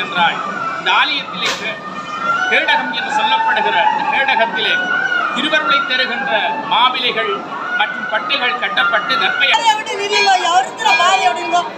என்றால் இந்த ஆலயத்திலே கேடகம் என்று சொல்லப்படுகிற இந்த கேடகத்திலே திருவருளை தருகின்ற மாவிலைகள் மற்றும் பட்டைகள் கட்டப்பட்டு தர்ப்பை பாரி விட்டு இன்னும்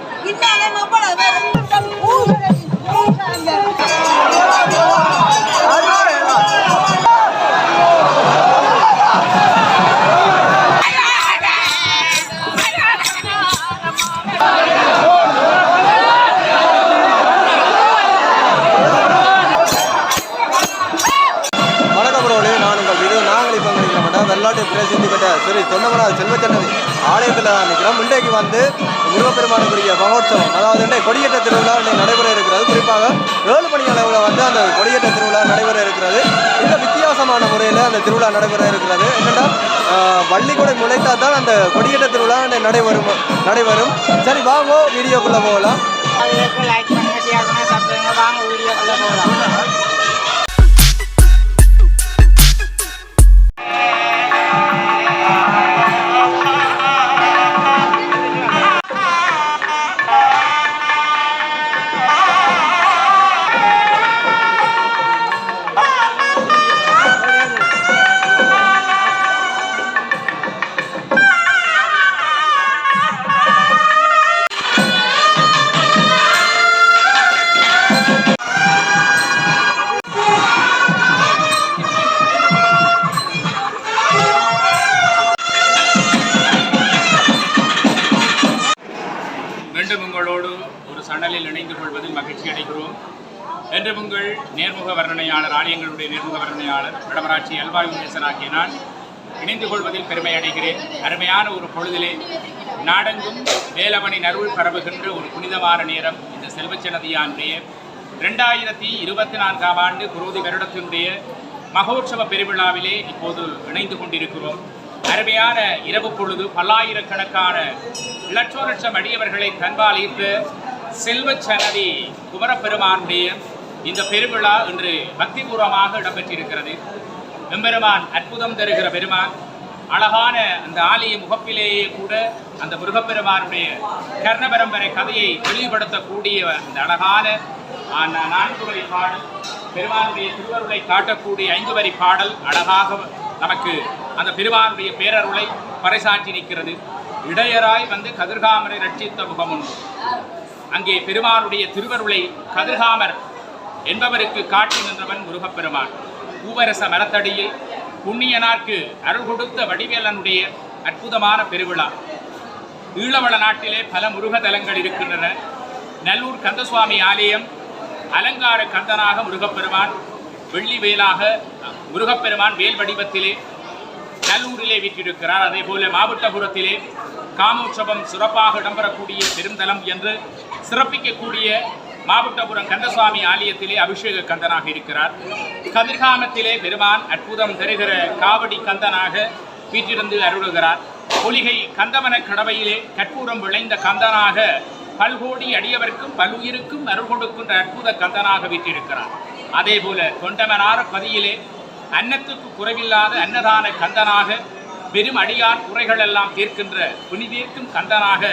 அன்றைய கொடியேற்ற திருவிழா இன்றைக்கு நடைபெற இருக்கிறது. குறிப்பாக ஏழு மணி அளவில் வந்து அந்த கொடியேற்ற திருவிழா நடைபெற இருக்கிறது. இந்த வித்தியாசமான முறையில் அந்த திருவிழா நடைபெற இருக்கிறது. என்னென்னா வள்ளிக்கூடை முளைத்தா தான் அந்த கொடியேற்ற திருவிழா நடைபெறும் நடைபெறும். சரி வாங்க வீடியோக்குள்ளே போகலாம். வாங்க வீடியோக்குள்ளே போகலாம். இணைந்து கொள்வதில் மகிழ்ச்சி அடைகிறோம். என்று உங்கள் நேர்முக வர்ணனையாளர் ஆலயங்களுடைய நேர்முக வர்ணனையாளர் வடமராட்சி அல்வாய் அல்வாயுநேசன் ஆகிய நான் இணைந்து கொள்வதில் பெருமை அடைகிறேன். அருமையான ஒரு பொழுதிலே நாடெங்கும் வேலவனி நருள் பரவுகின்ற ஒரு புனிதமான நேரம் இந்த செல்வச்சனதியானுடைய ரெண்டாயிரத்தி இருபத்தி நான்காம் ஆண்டு குரோதி வருடத்தினுடைய மகோற்சவ பெருவிழாவிலே இப்போது இணைந்து கொண்டிருக்கிறோம். அருமையான இரவு பொழுது பல்லாயிரக்கணக்கான லட்சோ லட்சம் அடியவர்களை தன்பால் ஈர்த்து செல்வச் சன்னதி குமரப்பெருமானுடைய இந்த பெருவிழா இன்று பக்திபூர்வமாக இடம்பெற்றிருக்கிறது. எம்பெருமான் அற்புதம் தருகிற பெருமான். அழகான அந்த ஆலய முகப்பிலேயே கூட அந்த முருகப்பெருமானுடைய கர்ண பரம்பரை கதையை தெளிவுபடுத்தக்கூடிய அந்த அழகான நான்கு வரி பாடல் பெருமானுடைய திருவருளை காட்டக்கூடிய ஐந்து வரி பாடல் அழகாக நமக்கு அந்த பெருமானுடைய பேரருளை பறைசாற்றி நிற்கிறது. இடையராய் வந்து கதிர்காமரை ரட்சித்த முகமுண்டு. அங்கே பெருமானுடைய திருவருளை கதிர்காமர் என்பவருக்கு காட்டி நின்றவன் முருகப்பெருமான். பூவரச மரத்தடியில் புண்ணியனார்க்கு அருள் கொடுத்த வடிவேலனுடைய அற்புதமான பெருவிழா. ஈழவள நாட்டிலே பல முருக தலங்கள் இருக்கின்றன. நல்லூர் கந்தசுவாமி ஆலயம் அலங்கார கந்தனாக முருகப்பெருமான் வெள்ளி வேலாக முருகப்பெருமான் வேல் வடிவத்திலே நல்லூரிலே வீற்றிருக்கிறார். அதே போல மாவட்டபுரத்திலே காமோற்சவம் சிறப்பாக இடம்பெறக்கூடிய பெருந்தலம் என்று சிறப்பிக்கக்கூடிய மாவட்டபுரம் கந்தசுவாமி ஆலயத்திலே அபிஷேக கந்தனாக இருக்கிறார். கதிர்காமத்திலே பெருமான் அற்புதம் தருகிற காவடி கந்தனாக வீற்றிருந்து அருளுகிறார். பொலிகை கந்தவன கடவையிலே கற்பூரம் விளைந்த கந்தனாக பல்கோடி அடியவர்க்கும் பல்லுயிருக்கும் அருள் கொடுக்கின்ற அற்புத கந்தனாக வீற்றிருக்கிறார். அதே போல தொண்டமனார பதியிலே அன்னத்துக்கு குறைவில்லாத அன்னதான கந்தனாக பெரும் அடியார் குறைகள் எல்லாம் தீர்க்கின்ற புனிதீர்க்கும் கந்தனாக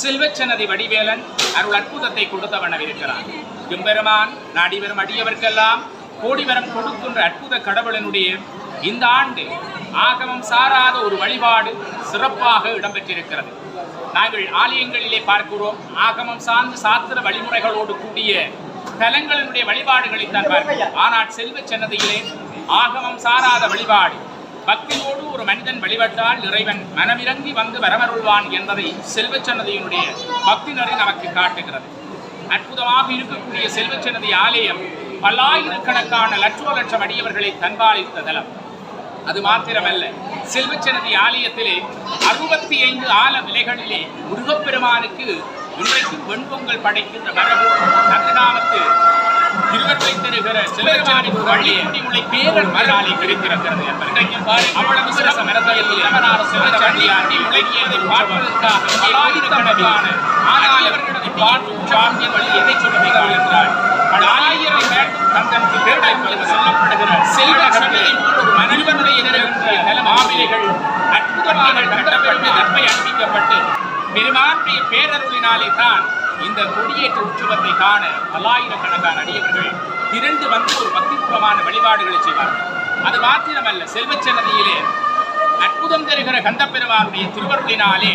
செல்வச்சனதி வடிவேலன் அருள் அற்புதத்தை கொடுத்தவண்ணம் இருக்கிறார் எம்பெருமான் நாடி வரும் அடியவர்க்கெல்லாம் கோடிவரம் கொடுக்கின்ற அற்புத கடவுளினுடைய இந்த ஆண்டு ஆகமம் சாராத ஒரு வழிபாடு சிறப்பாக இடம்பெற்றிருக்கிறது. நாங்கள் ஆலயங்களிலே பார்க்கிறோம். ஆகமம் சார்ந்த சாத்திர வழிமுறைகளோடு கூடிய தலங்களினுடைய வழிபாடுகளை தான் பார்க்கிறோம். ஆனால் செல்வ சன்னதியிலே ஆகமம் சாராத வழிபாடு. பக்தியோடு ஒரு மனிதன் வழிபட்டால் இறைவன் மனமிறங்கி வந்து வரமருள்வான் என்பதை செல்வச்சன்னதியினுடைய பக்தி நெறி நமக்கு காட்டுகிறது. அற்புதமாக இருக்கக்கூடிய செல்வச்சன்னதி ஆலயம் பல்லாயிரக்கணக்கான லட்சோ லட்சம் அடியவர்களை தன்பாலித்த தலம். அது மாத்திரமல்ல செல்வச்சன்னதி ஆலயத்திலே அறுபத்தி ஐந்து ஆல நிலைகளிலே முருகப்பெருமானுக்கு இன்றைக்கு வெண்பொங்கல் படைக்கின்ற மரபு கதிர்காமத்து திருவருளை தருகிற செல்வச்சனதி வள்ளிக்குடி முளை பேரன் மராலை பிரித்திருக்கிறது இன்றைக்கு அவ்வளவு சிறப்பு மரத்தயத்தில் இளவனார் செல்வச்சனதி ஆண்டி பார்ப்பதற்காக பல்லாயிரக்கணக்கான ஆனால் அவர்களது பாட்டு சாமிய எதை சொல்லுகிறார் என்றால் பல ஆயிரம் வேண்டும் தங்களுக்கு பேடை என்று சொல்லப்படுகிற செல்வ சபையை ஒரு மனிதனுடைய எதிர்கின்ற மாவிலைகள் அற்புதமாக கட்டப்பட்டு நன்மை அனுப்பிக்கப்பட்டு பெருமாற்றிய பேரருளினாலே தான் இந்த கொடியேற்ற உற்சவத்தை காண பல்லாயிரக்கணக்கான அடியவர்கள் திரண்டு வந்து ஒரு பக்திபூர்வமான வழிபாடுகளை செய்வார்கள். அது மாத்திரமல்ல செல்வச்சன்னதியிலே அற்புதம் தருகிற கந்தப்பெருமானுடைய திருவருளினாலே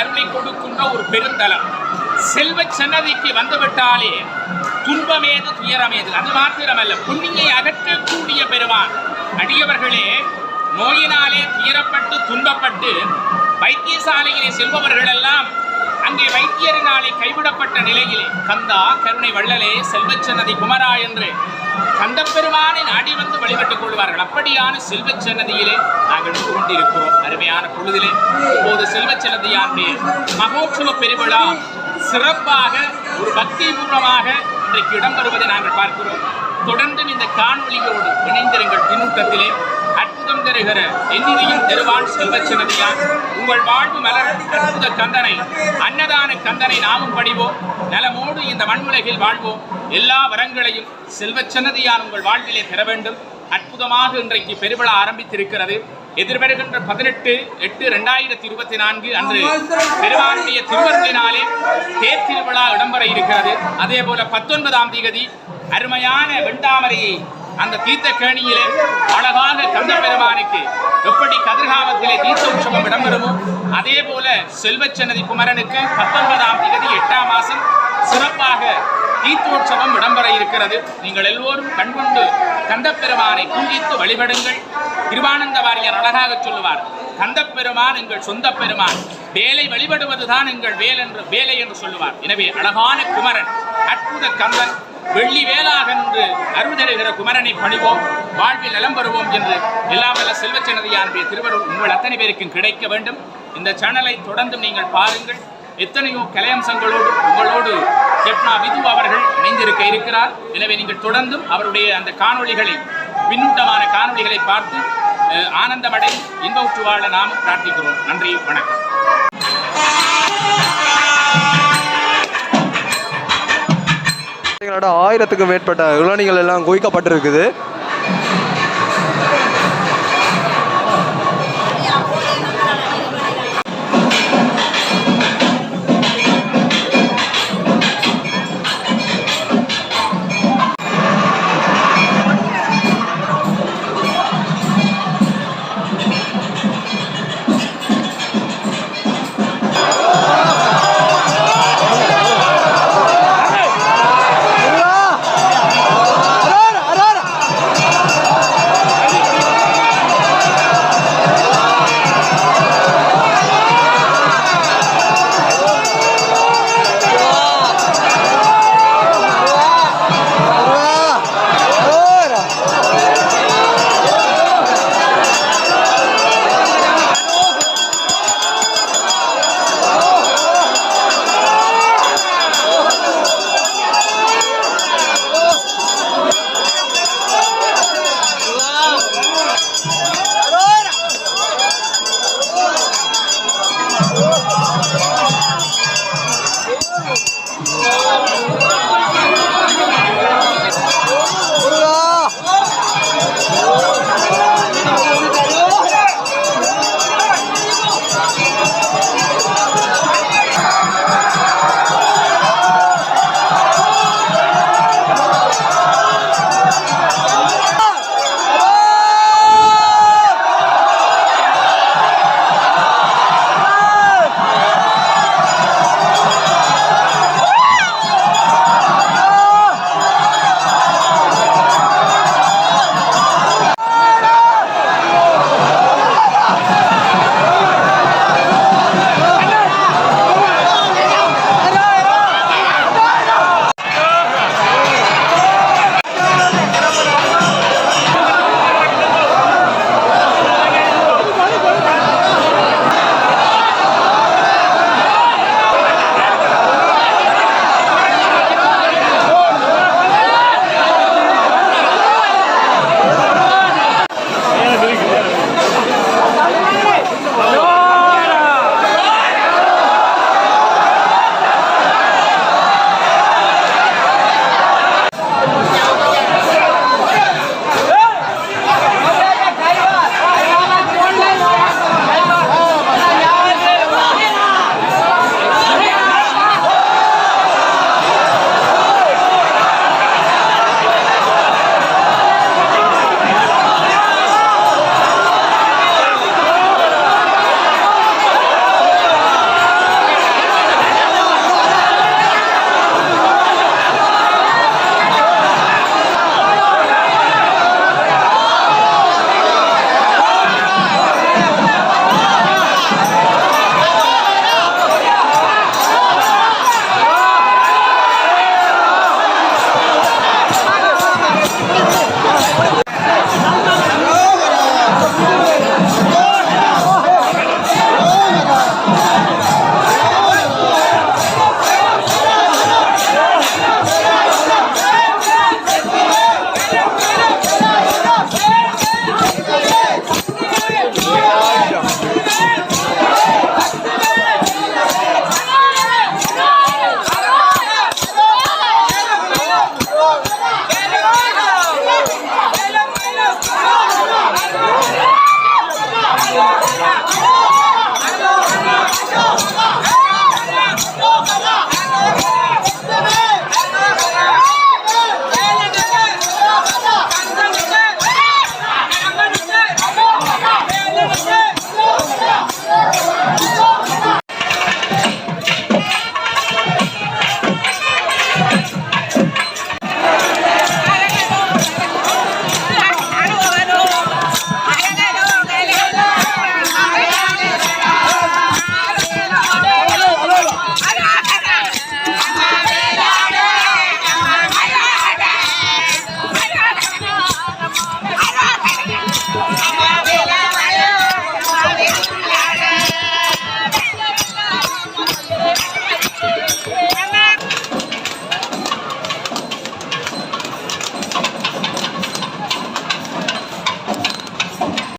அருளை கொடுக்கின்ற ஒரு பெருந்தலம். செல்வ சன்னதிக்கு வந்துவிட்டாலே துன்பமேது துயரமேது. அது மாத்திரமல்ல புண்ணியை அகற்றக்கூடிய பெருமான். அடியவர்களே நோயினாலே துயரப்பட்டு துன்பப்பட்டு வைத்தியசாலையிலே செல்பவர்கள் எல்லாம் அங்கே வைத்தியரினாலே கைவிடப்பட்ட நிலையிலே கந்தா கருணை வள்ளலே செல்வச்சன்னதி குமரா என்று கந்தப்பெருமானை நாடி வந்து வழிபட்டுக் கொள்வார்கள். அப்படியான செல்வச்சன்னதியிலே நாங்கள் நின்று கொண்டிருக்கிறோம் அருமையான பொழுதிலே. இப்போது செல்வச் சன்னதியானுடைய மகோற்சவ பெருவிழா. சிறப்பாக ஒரு பக்தி பூர்வமாக இன்றைக்கு இடம்பெறுவதை நாங்கள் பார்க்கிறோம். தொடர்ந்து இந்த காணொலிகளோடு இணைந்திருங்கள். பின்னூட்டத்திலே அற்புதம் தருகிற எண்ணிலையும் தெருவான் செல்வச்சனதியான் உங்கள் வாழ்வு மலர் அற்புத கந்தனை அன்னதான கந்தனை நாமும் படிவோம். நலமோடு இந்த மண்ணுலகில் வாழ்வோம். எல்லா வரங்களையும் செல்வச்சன்னதியான் உங்கள் வாழ்விலே பெற வேண்டும். அற்புதமாக இன்றைக்கு பெருவிழா ஆரம்பித்திருக்கிறது. எதிர்வருகின்ற பதினெட்டு எட்டு ரெண்டாயிரத்தி இருபத்தி நான்கு அன்று பெருமானுடைய திருவருளினாலே தேர் திருவிழா இடம்பெற இருக்கிறது. அதே போல பத்தொன்பதாம் தேதி அருமையான வெண்டாமரையை அந்த தீர்த்த கேணியிலே அழகாக கந்த பெருமானுக்கு எப்படி கதிர்காமத்திலே தீர்த்த உற்சவம் இடம்பெறுமோ அதே போல செல்வச்சன்னதி குமரனுக்கு பத்தொன்பதாம் தேதி எட்டாம் மாசம் சிறப்பாக தீர்த்தோற்சவம் இடம்பெற இருக்கிறது. நீங்கள் எல்லோரும் கண்கொண்டு கந்தப்பெருமானை பூஜித்து வழிபடுங்கள். திருவானந்த வாரியர் அழகாக சொல்லுவார் கந்தப்பெருமான் எங்கள் சொந்த பெருமான் வேலை வழிபடுவதுதான் எங்கள் வேல் என்று வேலை என்று சொல்லுவார். எனவே அழகான குமரன் அற்புத கந்தன் வெள்ளி வேலாக என்று அருள் தருகிற குமரனை பணிவோம் வாழ்வில் நலம் பெறுவோம் என்று எல்லாம் வல்ல செல்வச்சனதியானுடைய திருவருள் உங்கள் அத்தனை பேருக்கும் கிடைக்க வேண்டும். இந்த சேனலை தொடர்ந்து நீங்கள் பாருங்கள். எத்தனையோ கலையம்சங்களோடு உங்களோடு ஜெப்னா விது அவர்கள் இணைந்திருக்க இருக்கிறார். எனவே நீங்கள் தொடர்ந்தும் அவருடைய அந்த காணொளிகளை பின்னூட்டமான காணொளிகளை பார்த்து அஹ், ஆனந்தமடை இன்பவுற்று வாழ நாம் பிரார்த்திக்கிறோம். நன்றி வணக்கம். பார்த்தீங்கன்னா ஆயிரத்துக்கும் மேற்பட்ட இளநிகள் எல்லாம் குவிக்கப்பட்டிருக்குது.